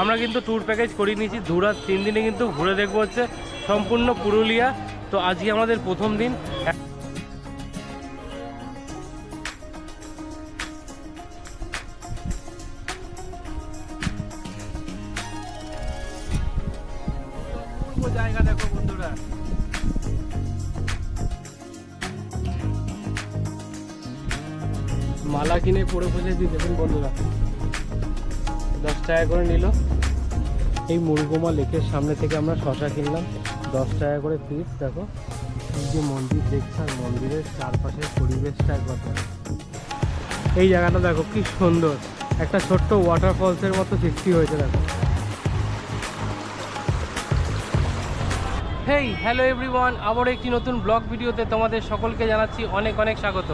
আমরা কিন্তু tour package করিয়ে নিয়েছি। দুরাত তিন দিনে কিন্তু ঘুরে দেখব হচ্ছে সম্পূর্ণ পুরুলিয়া। তো আজকে আমাদের প্রথম দিন। জায়গা দেখো বন্ধুরা মালা কিনে পরে বসেছি দেখুন বন্ধুরা। টাকা করে নিল। এই মুরগুমা লেকের সামনে থেকে আমরা শশা কিনলাম, দশ টাকা করে পিস দেখো। এই যে মন্দির দেখছেন মন্দিরের চারপাশের পরিবেশটা দেখো। এই জায়গাটা দেখো, কি সুন্দর। একটা ছোট্ট ওয়াটারফলসের মতো সৃষ্টি হয়েছে, দেখো। হেই, হ্যালো এভরিওয়ান, আবারও একটি নতুন ব্লগ ভিডিওতে তোমাদের সকলকে জানাচ্ছি অনেক অনেক স্বাগত।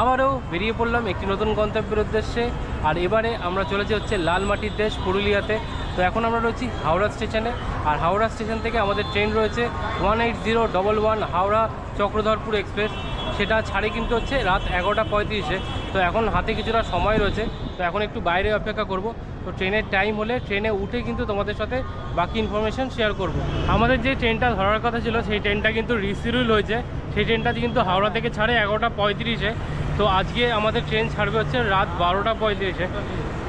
আবারও বেরিয়ে পড়লাম একটি নতুন গন্তব্যের উদ্দেশ্যে, আর এবারে আমরা চলেছি হচ্ছে লাল মাটির দেশ পুরুলিয়াতে। তো এখন আমরা রয়েছি হাওড়া স্টেশনে, আর হাওড়া স্টেশন থেকে আমাদের ট্রেন রয়েছে one eight zero double one Howrah Chakradharpur express. সেটা ছাড়ে কিন্তু হচ্ছে রাত এগারোটা পঁয়ত্রিশে। তো এখন হাতে কিছুটা সময় রয়েছে, তো এখন একটু বাইরে অপেক্ষা করব। তো ট্রেনের টাইম হলে ট্রেনে উঠে কিন্তু তোমাদের সাথে বাকি ইনফরমেশন শেয়ার করব। আমাদের যে ট্রেনটা ধরার কথা ছিল, সেই ট্রেনটা কিন্তু রিসিডিউল হয়েছে। সেই ট্রেনটা কিন্তু হাওড়া থেকে ছাড়ে এগারোটা পঁয়ত্রিশে। তো আজকে আমাদের ট্রেন ছাড়বে হচ্ছে রাত বারোটা পঁয়ত্রিশে।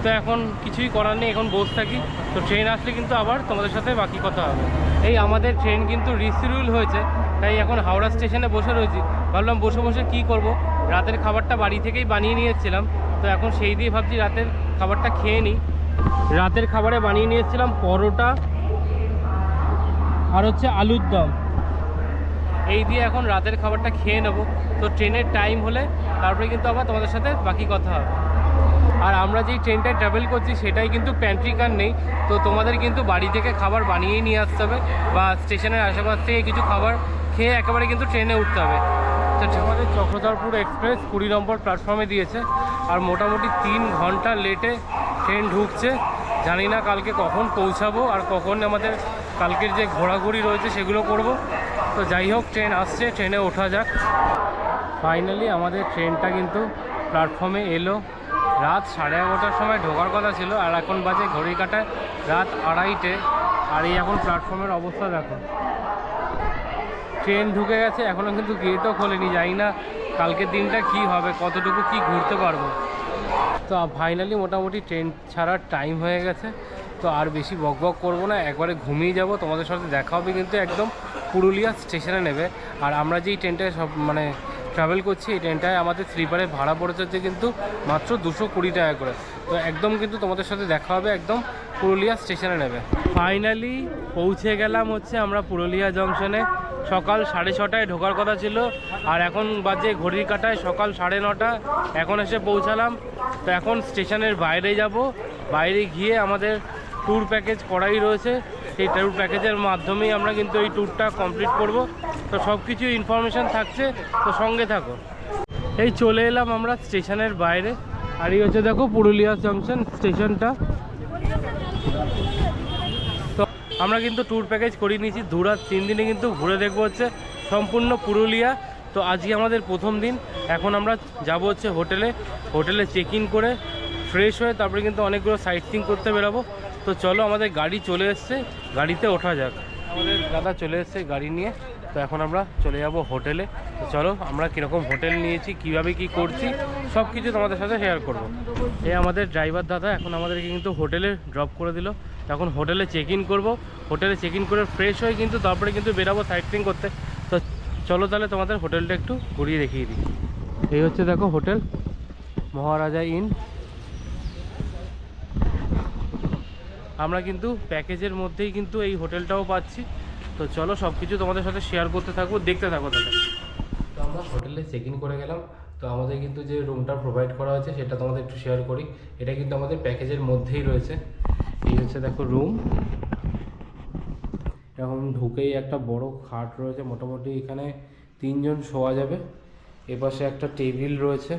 তো এখন কিছুই করার নেই, এখন বসে থাকি। তো ট্রেন আসলে কিন্তু আবার তোমাদের সাথে বাকি কথা হবে। এই আমাদের ট্রেন কিন্তু রিসিডিউল হয়েছে, তাই এখন হাওড়া স্টেশনে বসে রয়েছি। ভাবলাম বসে বসে কি করব? রাতের খাবারটা বাড়ি থেকেই বানিয়ে নিয়েছিলাম। তো এখন সেই দিয়ে ভাবছি রাতের খাবারটা খেয়ে নিই। রাতের খাবারে বানিয়ে নিয়ে এসেছিলাম পরোটা আর হচ্ছে আলুর দম। এই দিয়ে এখন রাতের খাবারটা খেয়ে নেব। তো ট্রেনের টাইম হলে তারপরে কিন্তু আবার তোমাদের সাথে বাকি কথা হবে। আর আমরা যেই ট্রেনটায় ট্রাভেল করছি সেটাই কিন্তু প্যান্ট্রি কার নেই। তো তোমাদের কিন্তু বাড়ি থেকে খাবার বানিয়েই নিয়ে আসতে হবে বা স্টেশনের আশেপাশ থেকে কিছু খাবার খেয়ে একেবারে কিন্তু ট্রেনে উঠতে হবে। তো আমাদের চক্রধরপুর এক্সপ্রেস কুড়ি নম্বর প্ল্যাটফর্মে দিয়েছে। আর মোটামুটি তিন ঘণ্টা লেটে ট্রেন ঢুকছে, জানি না কালকে কখন পৌঁছাবো আর কখন আমাদের কালকের যে ঘোরাঘুরি রয়েছে সেগুলো করব। তো যাই হোক, ট্রেন আসছে, ট্রেনে ওঠা যাক। ফাইনালি আমাদের ট্রেনটা কিন্তু প্ল্যাটফর্মে এলো। রাত সাড়ে এগারোটার সময় ঢোকার কথা ছিল আর এখন বাজে ঘড়ি কাটায় রাত আড়াইটে। আর এই এখন প্ল্যাটফর্মের অবস্থা দেখো। ট্রেন ঢুকে গেছে এখনও কিন্তু গেটও খোলেনি। জানি না কালকের দিনটা কি হবে, কতটুকু কি ঘুরতে পারব। তো ফাইনালি মোটামুটি ট্রেন ছাড়ার টাইম হয়ে গেছে। তো আর বেশি বক বক করব না, একবারে ঘুমিয়ে যাব। তোমাদের সাথে দেখা হবে কিন্তু একদম পুরুলিয়া স্টেশনে নেবে। আর আমরা যেই ট্রেনটায় সব মানে ট্রাভেল করছি, এই ট্রেনটায় আমাদের স্লিপারে ভাড়া পড়েছে হচ্ছে কিন্তু মাত্র দুশো কুড়ি টাকা করে। তো একদম কিন্তু তোমাদের সাথে দেখা হবে একদম পুরুলিয়া স্টেশনে নেবে। ফাইনালি পৌঁছে গেলাম হচ্ছে আমরা পুরুলিয়া জংশনে সকাল সাড়ে ছটায় ঢোকার কথা ছিল। আর এখন বাজে ঘড়ির কাটায় সকাল সাড়ে নটা। এখন এসে পৌঁছালাম। তো এখন স্টেশনের বাইরে যাব। বাইরে গিয়ে আমাদের ট্যুর প্যাকেজ করাই রয়েছে। সেই ট্যুর প্যাকেজের মাধ্যমেই আমরা কিন্তু এই ট্যুরটা কমপ্লিট করব। তো সব কিছু ইনফরমেশান থাকছে। তো সঙ্গে থাকো। এই চলে এলাম আমরা স্টেশনের বাইরে। আর এই হচ্ছে দেখো পুরুলিয়া জংশন স্টেশনটা আমরা কিন্তু ট্যুর প্যাকেজ করিয়ে নিয়েছি। দু রাত তিন দিনে কিন্তু ঘুরে দেখব হচ্ছে সম্পূর্ণ পুরুলিয়া। তো আজকে আমাদের প্রথম দিন। এখন আমরা যাব হচ্ছে হোটেলে। হোটেলে চেক ইন করে ফ্রেশ হয়ে তারপরে কিন্তু অনেকগুলো সাইট সিং করতে বেরোবো। তো চলো আমাদের গাড়ি চলে এসছে। গাড়িতে ওঠা যাক। আমাদের দাদা চলে এসছে গাড়ি নিয়ে। তো এখন আমরা চলে যাব হোটেলে। তো চলো, আমরা কীরকম হোটেল নিয়েছি, কীভাবে কি করছি সব কিছু তোমাদের সাথে শেয়ার করব। এই আমাদের ড্রাইভার দাদা এখন আমাদেরকে কিন্তু হোটেলে ড্রপ করে দিল। এখন হোটেলে চেক ইন করব। হোটেলে চেক ইন করে ফ্রেশ হয়ে কিন্তু তারপরে কিন্তু বেরাবো সাইট সিং করতে। তো চলো তাহলে তোমাদের হোটেলটা একটু ঘুরিয়ে দেখিয়ে দিই। এই হচ্ছে দেখো হোটেল, মহারাজা ইন আমরা কিন্তু প্যাকেজের মধ্যেই কিন্তু এই হোটেলটাও পাচ্ছি। তো চলো সব কিছু তোমাদের সাথে শেয়ার করতে থাকব, দেখতে থাকো তাহলে। তো আমরা হোটেলে চেক ইন করে গেলাম। তো আমাদের কিন্তু যে রুমটা প্রোভাইড করা হয়েছে, সেটা তোমাদের একটু শেয়ার করি। এটা কিন্তু আমাদের প্যাকেজের মধ্যেই রয়েছে। এই হচ্ছে দেখো রুম এখন ঢুকেই একটা বড় খাট রয়েছে। মোটামুটি এখানে তিনজন শোয়া যাবে। এপাশে একটা টেবিল রয়েছে।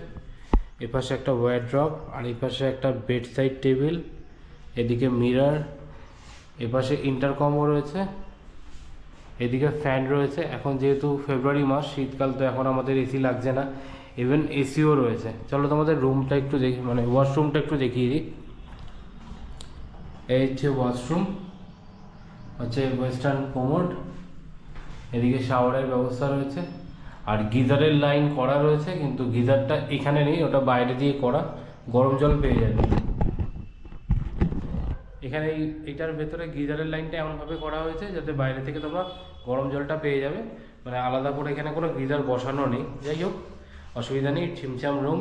এপাশে একটা ওয়ারড্রপ আর এপাশে একটা বেড সাইড টেবিল এদিকে মিরর এপাশে ইন্টারকমও রয়েছে। এদিকে ফ্যান রয়েছে। এখন যেহেতু ফেব্রুয়ারি মাস, শীতকাল তো এখন আমাদের এসি লাগছে না। ইভেন এসিও রয়েছে। চলো তোমাদের রুমটা একটু দেখি মানে ওয়াশরুমটা একটু দেখিয়ে দিই। এই হচ্ছে ওয়াশরুম হচ্ছে ওয়েস্টার্ন কোমোড এদিকে শাওয়ারের ব্যবস্থা রয়েছে। আর গিজারের লাইন করা রয়েছে, কিন্তু গিজারটা এখানে নেই, ওটা বাইরে দিয়ে করা। গরম জল পেয়ে যাবে। এখানে এই এটার ভেতরে গিজারের লাইনটা এমনভাবে করা হয়েছে যাতে বাইরে থেকে তোমরা গরম জলটা পেয়ে যাবে। মানে আলাদা করে এখানে কোনো গিজার বসানো নেই। যাই হোক, অসুবিধা নেই, ছিমছাম রুম,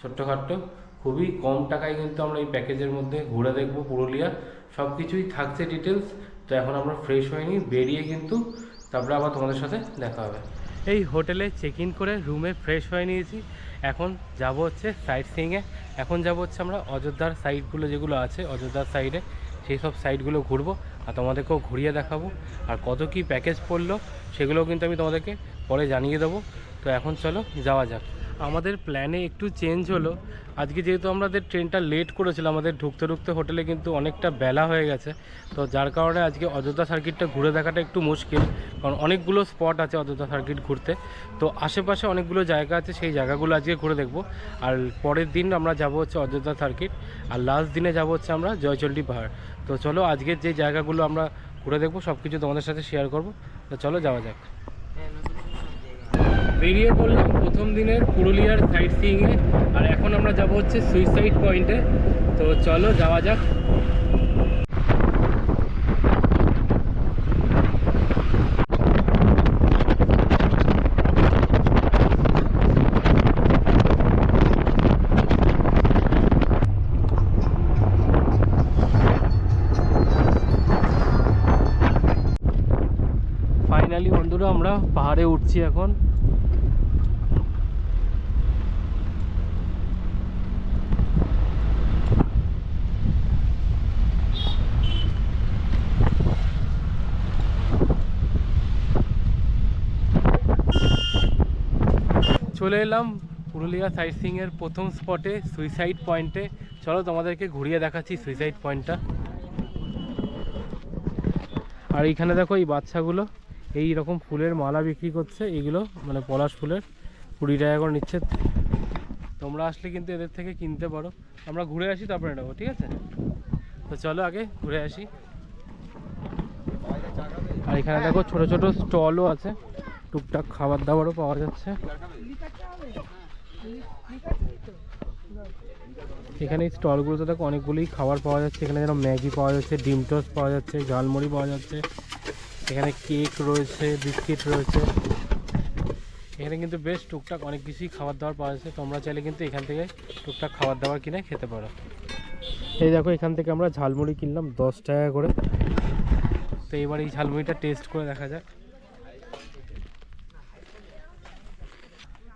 ছোট্টখাট্ট। খুবই কম টাকায় কিন্তু আমরা এই প্যাকেজের মধ্যে ঘুরে দেখব পুরুলিয়া। সব কিছুই থাকছে ডিটেলস তো এখন আমরা ফ্রেশ হয়ে নিই, বেরিয়ে কিন্তু তারপরে আবার তোমাদের সাথে দেখা হবে। এই হোটেলে চেক ইন করে রুমে ফ্রেশ হয়ে নিয়েছি। এখন যাব হচ্ছে সাইট সিইংয়ে এখন যাব হচ্ছে আমরা অযোধ্যার সাইডগুলো যেগুলো আছে, অযোধ্যার সাইডে সেই সব সাইটগুলো ঘুরবো আর তোমাদেরকেও ঘুরিয়ে দেখাবো। আর কত কি প্যাকেজ পড়ল সেগুলোও কিন্তু আমি তোমাদেরকে পরে জানিয়ে দেবো। তো এখন চলো যাওয়া যাক। আমাদের প্ল্যানে একটু চেঞ্জ হলো। আজকে যেহেতু আমাদের ট্রেনটা লেট করেছিল আমাদের ঢুকতে ঢুকতে হোটেলে কিন্তু অনেকটা বেলা হয়ে গেছে। তো যার কারণে আজকে অযোধ্যা সার্কিটটা ঘুরে দেখাটা একটু মুশকিল, কারণ অনেকগুলো স্পট আছে অযোধ্যা সার্কিট ঘুরতে। তো আশেপাশে অনেকগুলো জায়গা আছে, সেই জায়গাগুলো আজকে ঘুরে দেখব। আর পরের দিন আমরা যাব হচ্ছে অযোধ্যা সার্কিট আর লাস্ট দিনে যাব হচ্ছে আমরা জয়চণ্ডী পাহাড়। তো চলো, আজকের যে জায়গাগুলো আমরা ঘুরে দেখব সব কিছু তোমাদের সাথে শেয়ার করব। তো চলো, যাওয়া যাক। বেরিয়ে পড়লাম প্রথম দিনের পুরুলিয়ার সাইট সিইংয়ে আর এখন আমরা যাব হচ্ছে সুইসাইড পয়েন্টে তো চলো, যাওয়া যাক ফাইনালি বন্ধুরা আমরা পাহাড়ে উঠছি এখন। চলে এলাম পুরুলিয়া সাইট সিংয়ের প্রথম স্পটে, সুইসাইড পয়েন্টে। চলো তোমাদেরকে ঘুরিয়ে দেখাচ্ছি সুইসাইড পয়েন্টটা। আর এইখানে দেখো এই বাচ্চাগুলো। এই রকম ফুলের মালা বিক্রি করছে, এগুলো মানে পলাশ ফুলের, কুড়ি টাকা করে নিচ্ছে। তোমরা আসলে কিন্তু এদের থেকে কিনতে পারো। আমরা ঘুরে আসি, তারপরে নেব, ঠিক আছে? তো চলো আগে ঘুরে আসি। আর এখানে দেখো ছোট ছোট স্টলও আছে। টুকটাক খাবার দাবারও পাওয়া যাচ্ছে। এখানে এই স্টলগুলোতে দেখো অনেকগুলোই খাবার পাওয়া যাচ্ছে। এখানে যেন ম্যাগি পাওয়া যাচ্ছে, ডিম টোস্ট পাওয়া যাচ্ছে, ঝালমুড়ি পাওয়া যাচ্ছে। এখানে কেক রয়েছে, বিস্কিট রয়েছে। এখানে কিন্তু বেশ টুকটাক অনেক কিছুই খাবার দাবার পাওয়া যাচ্ছে। তোমরা চাইলে কিন্তু এখান থেকে টুকটাক খাবার দাবার কিনে খেতে পারো। এই দেখো, এখান থেকে আমরা ঝালমুড়ি কিনলাম দশ টাকা করে। তো এবার এই ঝালমুড়িটা টেস্ট করে দেখা যাক।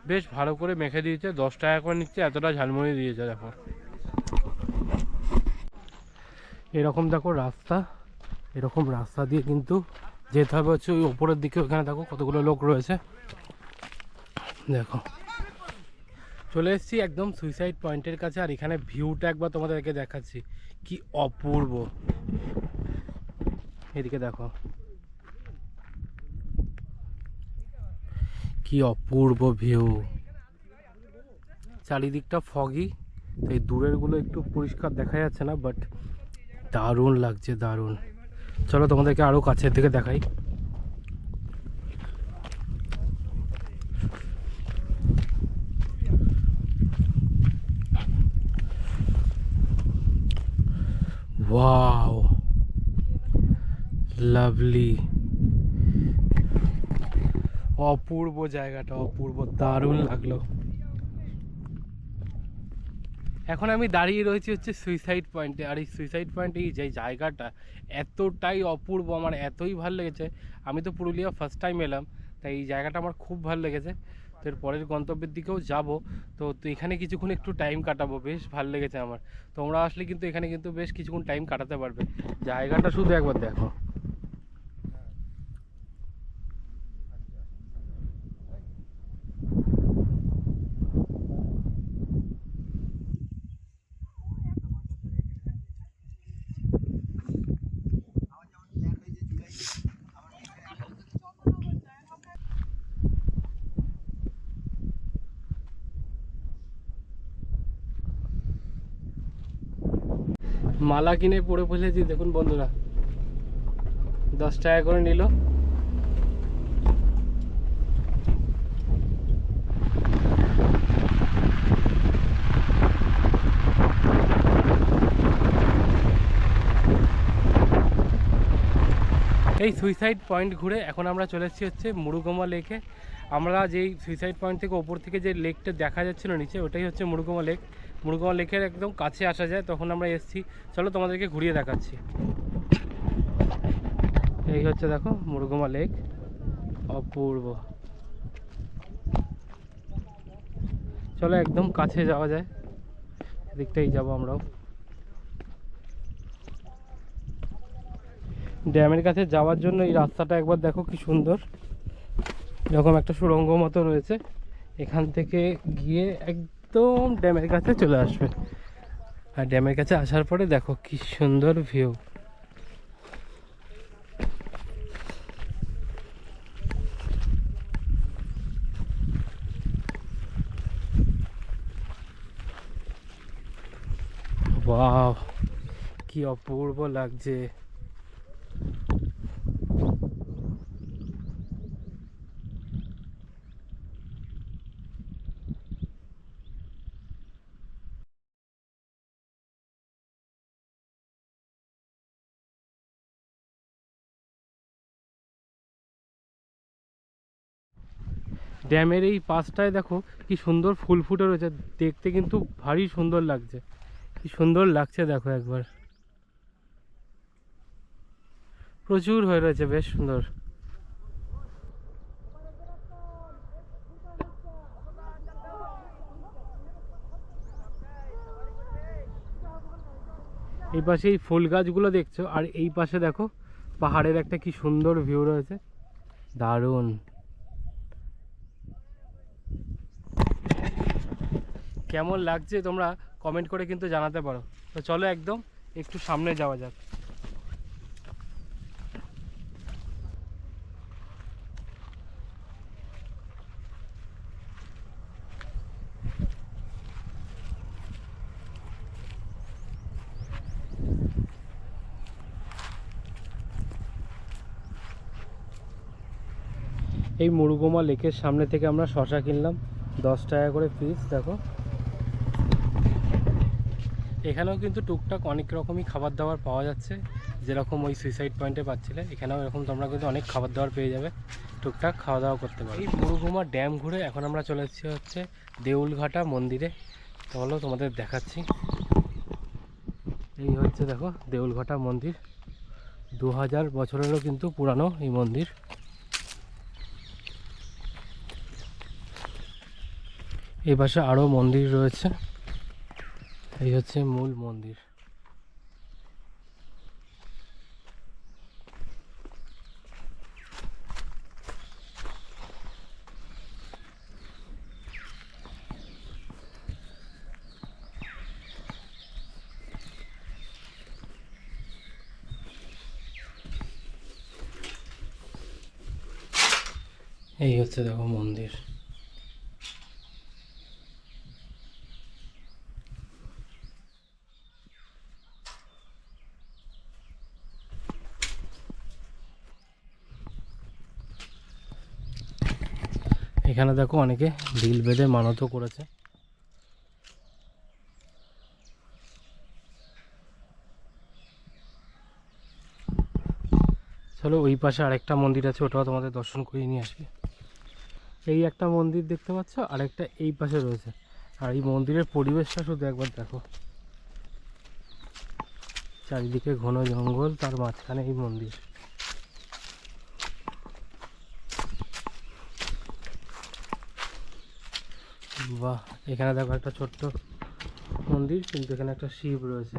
বেশ ভালো করে মেখে দিয়েছে, দশ টাকা করে নিচ্ছে, এতটা ঝালমুড়ি দিয়েছে, দেখো। এরকম দেখো রাস্তা, এরকম রাস্তা দিয়ে কিন্তু যেতে হবে হচ্ছে ওই ওপরের দিকে, ওখানে দেখো কতগুলো লোক রয়েছে। দেখো। চলে এসেছি একদম সুইসাইড পয়েন্টের কাছে, আর এখানে ভিউটা একবার তোমাদেরকে দেখাচ্ছি। কি অপূর্ব। এদিকে দেখো। কি অপূর্ব ভিউ চারিদিকটা ফগি তো এই দূরেরগুলো একটু পরিষ্কার দেখা যাচ্ছে না বাট দারুণ লাগছে, দারুণ। চলো তোমাদেরকে আরও কাছের দিকে দেখাই। ওয়াও লাভলি অপূর্ব জায়গাটা অপূর্ব দারুণ লাগল। এখন আমি দাঁড়িয়ে রয়েছি হচ্ছে সুইসাইড পয়েন্টে আর এই সুইসাইড পয়েন্টে এই যে জায়গাটা, এতটাই অপূর্ব, আমার এতই ভালো লেগেছে। আমি তো পুরুলিয়া ফার্স্ট টাইম এলাম, তাই এই জায়গাটা আমার খুব ভালো লেগেছে। তো এর পরের গন্তব্যের দিকেও যাব। তো তো এখানে কিছুক্ষণ একটু টাইম কাটাবো, বেশ ভালো লেগেছে আমার। তোমরা আসলে কিন্তু এখানে কিন্তু বেশ কিছুক্ষণ টাইম কাটাতে পারবে। জায়গাটা শুধু একবার দেখো। মালা কিনে পরে বসেছি দেখুন বন্ধুরা। দশ টাকা করে নিল। এই সুইসাইড পয়েন্ট ঘুরে এখন আমরা চলে এসেছি হচ্ছে মুরুগমা লেকে আমরা যেই সুইসাইড পয়েন্ট থেকে ওপর থেকে যে লেকটা দেখা যাচ্ছিল নিচে, ওটাই হচ্ছে মুরুগমা লেক মুরুগমা লেকের একদম কাছে আসা যায়, তখন আমরা এসেছি। চলো তোমাদেরকে ঘুরিয়ে দেখাচ্ছি। এই হচ্ছে দেখো মুরুগমা লেক। অপূর্ব। চলো একদম কাছে যাওয়া যায়। এদিকটাই যাব আমরাও। ড্যামের কাছে যাওয়ার জন্য এই রাস্তাটা একবার দেখো কি সুন্দর। এরকম একটা সুড়ঙ্গ মতো রয়েছে। এখান থেকে গিয়ে একদম ড্যামের কাছে চলে আসবে। আর ড্যামের কাছে আসার পরে দেখো কি সুন্দর ভিউ ওয়াও, কি অপূর্ব লাগছে। ড্যামের এই পাশটায় দেখো কি সুন্দর ফুল ফুটে রয়েছে। দেখতে কিন্তু ভারী সুন্দর লাগছে। কি সুন্দর লাগছে দেখো একবার। প্রচুর হয়ে রয়েছে, বেশ সুন্দর। এই পাশে এই ফুল গাছগুলো দেখছ, আর এই পাশে দেখো পাহাড়ের একটা কি সুন্দর ভিউ রয়েছে। দারুণ। কেমন লাগছে তোমরা কমেন্ট করে কিন্তু জানাতে পারো। তো চলো একদম একটু সামনে যাওয়া যাক। এই মুরুগমা লেকের সামনে থেকে আমরা শশা কিনলাম, দশ টাকা করে পিস দেখো। এখানেও কিন্তু টুকটাক অনেক রকমই খাবার দাবার পাওয়া যাচ্ছে। যেরকম ওই সুইসাইড পয়েন্টে পাচ্ছিলে, এখানেও এরকম তোমরা কিন্তু অনেক খাবার দাবার পেয়ে যাবে। টুকটাক খাওয়া দাওয়া করতে পারো এই মুরুগুমা ড্যাম ঘুরে এখন আমরা চলে এসেছি হচ্ছে দেউলঘাটা মন্দিরে। চলো তোমাদের দেখাচ্ছি। এই হচ্ছে দেখো দেউলঘাটা মন্দির। দু হাজার বছরেরও কিন্তু পুরানো এই মন্দির। এই পাশে আরও মন্দির রয়েছে। এই হচ্ছে মূল মন্দির। এই হচ্ছে দেখো মন্দির। এখানে দেখো অনেকে ঢিল বেঁধে মানতও করেছে। চলো ওই পাশে আরেকটা মন্দির আছে, ওটাও তোমাদের দর্শন করিয়ে নিয়ে আসবে। এই একটা মন্দির দেখতে পাচ্ছ, আরেকটা এই পাশে রয়েছে। আর এই মন্দিরের পরিবেশটা শুধু একবার দেখো। চারিদিকে ঘন জঙ্গল, তার মাঝখানে এই মন্দির। বাহ, এখানে দেখো একটা ছোট্ট মন্দির, কিন্তু এখানে একটা শিব রয়েছে।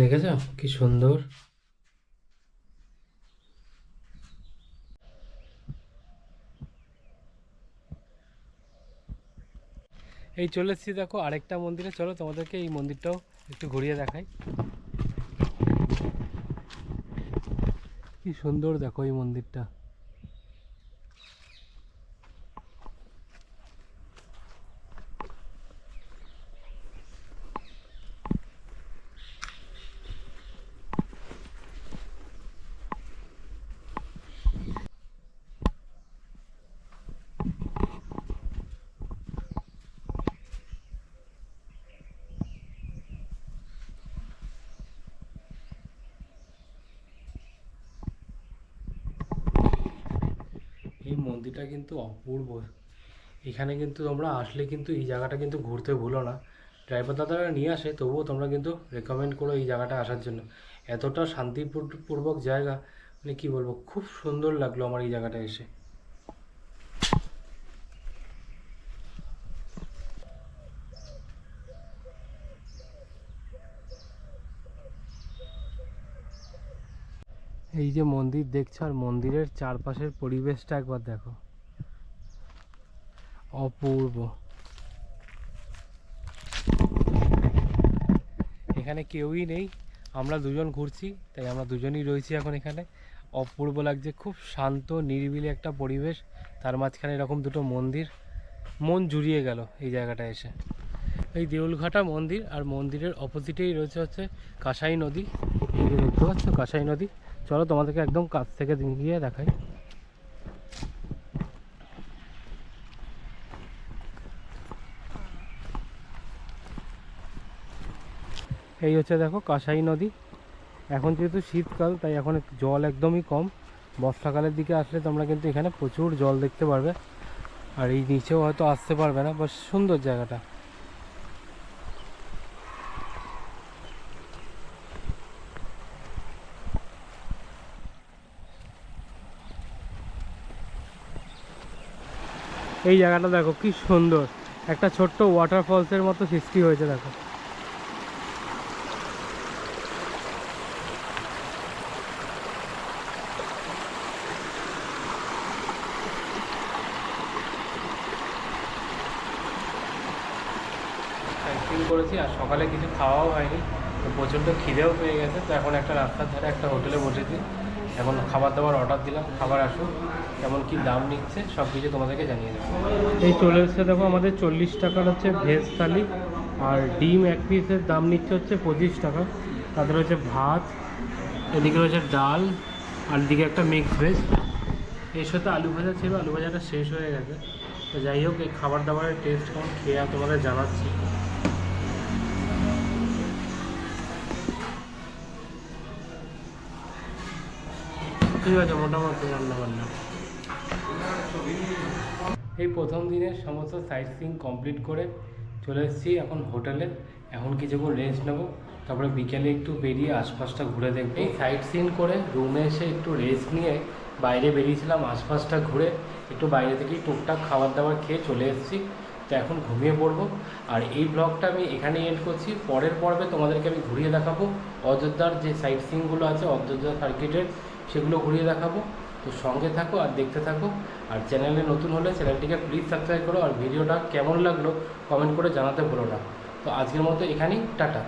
দেখেছ? কি সুন্দর। এই চলে এসেছি দেখো আরেকটা মন্দিরে। চলো তোমাদেরকে এই মন্দিরটাও একটু ঘুরিয়ে দেখাই। কি সুন্দর দেখো এই মন্দিরটা। মন্দিরটা কিন্তু অপূর্ব। এখানে কিন্তু তোমরা আসলে কিন্তু এই জায়গাটা কিন্তু ঘুরতে ভুলো না। ড্রাইভার দাদারা নিয়ে আসে, তবুও তোমরা কিন্তু রেকমেন্ড করো এই জায়গাটা আসার জন্য। এতটা শান্তিপূর্বক জায়গা মানে কি বলব, খুব সুন্দর লাগল আমার এই জায়গাটা এসে। এই যে মন্দির দেখছ আর মন্দিরের চারপাশের পরিবেশটা একবার দেখো। অপূর্ব। এখানে কেউই নেই, আমরা দুজন ঘুরছি, তাই আমরা দুজনই রয়েছি এখন এখানে। অপূর্ব লাগছে, খুব শান্ত, নিরিবিলি একটা পরিবেশ। তার মাঝখানে এরকম দুটো মন্দির। মন জুড়িয়ে গেল এই জায়গাটা এসে। এই দেউলঘাটা মন্দির আর মন্দিরের অপোজিটেই রয়েছে হচ্ছে কাঁসাই নদী। এই দেখতে পাচ্ছ? কাঁসাই নদী। চলো তোমাদেরকে একদম কাছ থেকে গিয়ে দেখাই। এই হচ্ছে দেখো কাঁসাই নদী। এখন যেহেতু শীতকাল, তাই এখন জল একদমই কম। বর্ষাকালের দিকে আসলে তোমরা কিন্তু এখানে প্রচুর জল দেখতে পারবে। আর এই নিচেও হয়তো আসতে পারবে না বাস সুন্দর জায়গাটা। এই জায়গাটা দেখো, কি সুন্দর। একটা ছোট্ট ওয়াটারফলসের মতো সৃষ্টি হয়েছে, দেখো। করেছি, আর সকালে কিছু খাওয়াও হয়নি। তো প্রচণ্ড খিদেও পেয়ে গেছে। তো এখন একটা রাস্তার ধারে একটা হোটেলে বসেছি। এখন খাবার দাবার অর্ডার দিলাম, খাবার আসুক, কেমন কি দাম নিচ্ছে, সব কিছু তোমাদেরকে জানিয়ে দেবো। এই চলে এসছে দেখো, আমাদের চল্লিশ টাকার হচ্ছে ভেজ থালি আর ডিম এক পিসের দাম নিচ্ছে হচ্ছে পঁচিশ টাকা। তাদের হচ্ছে ভাত, এদিকে রয়েছে ডাল, আর এদিকে একটা মিক্স ভেজ এর সাথে আলু ভাজা ছিল, আলু ভাজাটা শেষ হয়ে গেছে। তো যাই হোক, এই খাবার দাবারের টেস্ট কেমন, খেয়ে তোমাদের জানাচ্ছি। ঠিক আছে, মোটামুটি রান্না বান্না। এই প্রথম দিনের সমস্ত সাইট সিং কমপ্লিট করে চলে এসেছি এখন হোটেলে। এখন কিছুক্ষণ রেস্ট নেব, তারপরে বিকেলে একটু বেরিয়ে আশপাশটা ঘুরে দেখব। এই সাইট সিন করে রুমে এসে একটু রেস্ট নিয়ে বাইরে বেরিয়েছিলাম আশপাশটা ঘুরে, একটু বাইরে থেকেই টুকটাক খাবার দাবার খেয়ে চলে এসেছি। তো এখন ঘুমিয়ে পড়ব। আর এই ব্লগটা আমি এখানেই এন্ড করছি। পরের পর্বে তোমাদেরকে আমি ঘুরিয়ে দেখাবো অযোধ্যার যে সাইট সিনগুলো আছে, অযোধ্যা সার্কিটের সেগুলো ঘুরিয়ে দেখাবো। তো সঙ্গে থাকো আর দেখতে থাকো। আর চ্যানেলে নতুন হলে চ্যানেলটিকে প্লিজ সাবস্ক্রাইব করো। আর ভিডিওটা কেমন লাগল কমেন্ট করে জানাতে ভুলো না। তো আজকের মতো এখানেই, টাটা।